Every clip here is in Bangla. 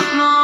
No.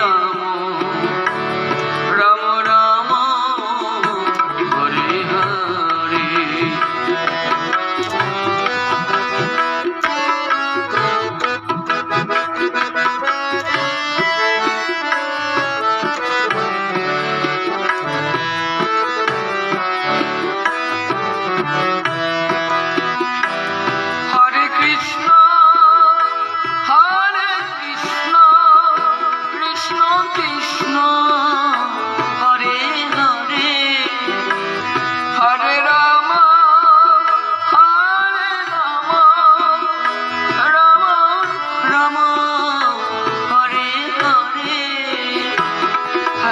Amen.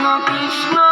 কৃষ্ণ কৃষ্ণ।